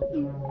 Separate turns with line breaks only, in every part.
Mm-hmm.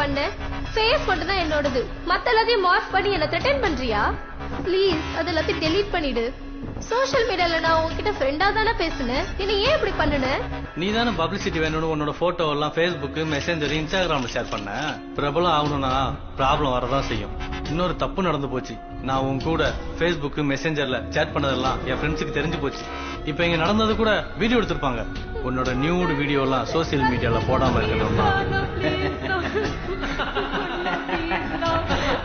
பண்ண. Face மட்டும் தான் என்னோடது. மத்த எல்லாத்தையும் மார்க் பண்ணி என்ன த்ரெட்டன் பண்றியா? ப்ளீஸ் அது எல்லாத்தையும் டெலீட் பண்ணிடு. சோஷியல் மீடியால நான் உன்கிட்ட ஃப்ரெண்டா தானே பேசுனேன் என்ன ஏன் இப்படி பண்ணுன?
நீ தானே பப்ளிசிட்டி வேணும்னு உன்னோட போட்டோ எல்லாம் ஃபேஸ்புக் மெசேஞ்சர் இன்ஸ்டாகிராம்ல ஷேர் பண்ண. பிரபலம் ஆகணும்னா ப்ராப்ளம் வரதான் செய்யும். இன்னொரு தப்பு நடந்து போச்சு. நான் உன் கூட ஃபேஸ்புக் மெசேஞ்சர்ல சேட் பண்ணதெல்லாம் என் ஃப்ரெண்ட்ஸுக்கு தெரிஞ்சு போச்சு. இப்போ இங்க நடந்தது கூட வீடியோ எடுத்திருப்பாங்க. உன்னோட நியூடு வீடியோ எல்லாம் சோசியல் மீடியால போடாம இருக்கணும்னா.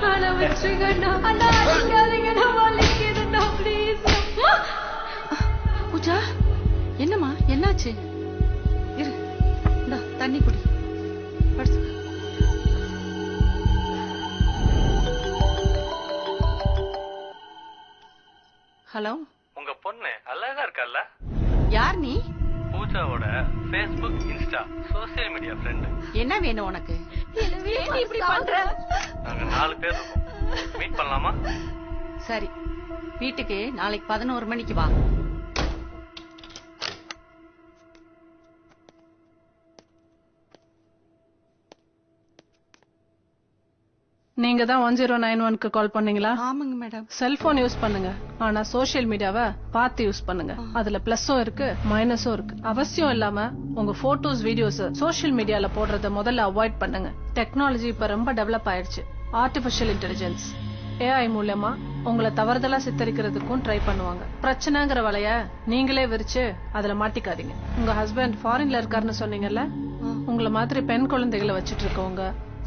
ஆனா விட்டுருங்கண்ணா அண்ணா அடிக்காதீங்கண்ணா வலிக்குதுண்ணா ப்ளீஸ்
பூஜா என்னம்மா? என்னாச்சு? இரு இந்தா தண்ணி குடி. படுத்து ஹலோ?
உங்க பொண்ணு அழகா இருக்கல்ல
யார் நீ?
பூஜாவோட Facebook Insta social media friend
என்ன வேணும் உனக்கு?
இப்படி பண்ற?
நாங்க நாலு பேர் இருக்கோம். மீட் பண்ணலாமா?
சரி. வீட்டுக்கு நாளைக்கு பதினோரு மணிக்கு வா.
நீங்க தான் ஒன் ஜீரோ நைன் ஒன்க்கு கால் பண்ணீங்களா?
ஆமாங்க மேடம்.
செல்போன் யூஸ் பண்ணுங்க. ஆனா சோஷியல் மீடியாவை பார்த்து யூஸ் பண்ணுங்க. அதுல பிளஸும் இருக்கு மைனஸும் இருக்கு. அவசியம் இல்லாம உங்க போட்டோஸ் வீடியோஸ் சோஷியல் மீடியால போடுறத முதல்ல அவாய்ட் பண்ணுங்க. டெக்னாலஜி இப்ப ரொம்ப டெவலப் ஆயிடுச்சு ஆர்டிபிஷியல் இன்டெலிஜென்ஸ் ஏஐ மூலமா உங்களை தவறுதலா சித்தரிக்கிறதுக்கும் ட்ரை பண்ணுவாங்க. பிரச்சனைங்கிற வலைய நீங்களே விரிச்சு அதுல மாட்டிக்காதீங்க. உங்க ஹஸ்பண்ட் ஃபாரின்ல இருக்காருன்னு சொன்னீங்கல்ல? உங்களை மாதிரி பெண் குழந்தைகளை வச்சிட்டு இருக்கவங்க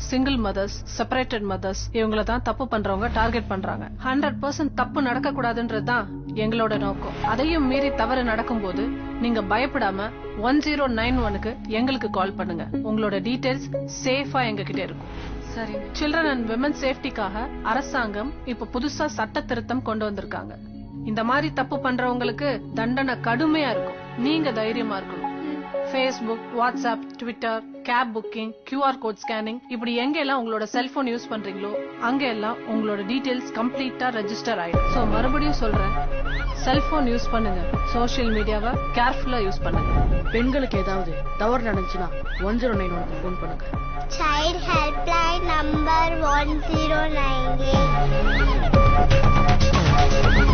சிங்கிள் மதர்ஸ் செப்பரேட்டட் மதர்ஸ் இவங்கள தான் தப்பு பண்றவங்க டார்கெட் பண்றாங்க. ஹண்ட்ரட் பர்சன்ட் தப்பு நடக்க கூடாதுன்றது தான் எங்களோட நோக்கம். அதையும் மீறி தவறு நடக்கும்போது நீங்க பயப்படாம ஒன் ஜீரோ நைன் ஒனுக்கு எங்களுக்கு கால் பண்ணுங்க. உங்களோட டீடைல்ஸ் சேஃபா எங்க கிட்ட இருக்கும்.
சரிங்க
சில்ட்ரன் அண்ட் விமன் சேஃப்டிக்காக அரசாங்கம் இப்ப புதுசா சட்ட திருத்தம் கொண்டு வந்திருக்காங்க. இந்த மாதிரி தப்பு பண்றவங்களுக்கு தண்டனை கடுமையா இருக்கும். நீங்க தைரியமா இருக்கணும். Facebook WhatsApp Twitter cab booking QR code scanning இப்படி எங்க எல்லாம் உங்களோட செல்போன் யூஸ் பண்றீங்களோ அங்க எல்லாம் உங்களோட டீடைல்ஸ் கம்ப்ளீட்டா ரெஜிஸ்டர் ஆயிடும். சோ மறுபடியும் சொல்றேன் செல்போன் யூஸ் பண்ணுங்க. சோஷியல் மீடியாவை கேர்ஃபுல்லா யூஸ் பண்ணுங்க.
பெண்களுக்கு ஏதாவது தவறு நடந்துச்சுன்னா ஒன் ஜீரோ நைன் ஒனுக்கு ஃபோன் பண்ணுங்க.
Child Helpline number 1098.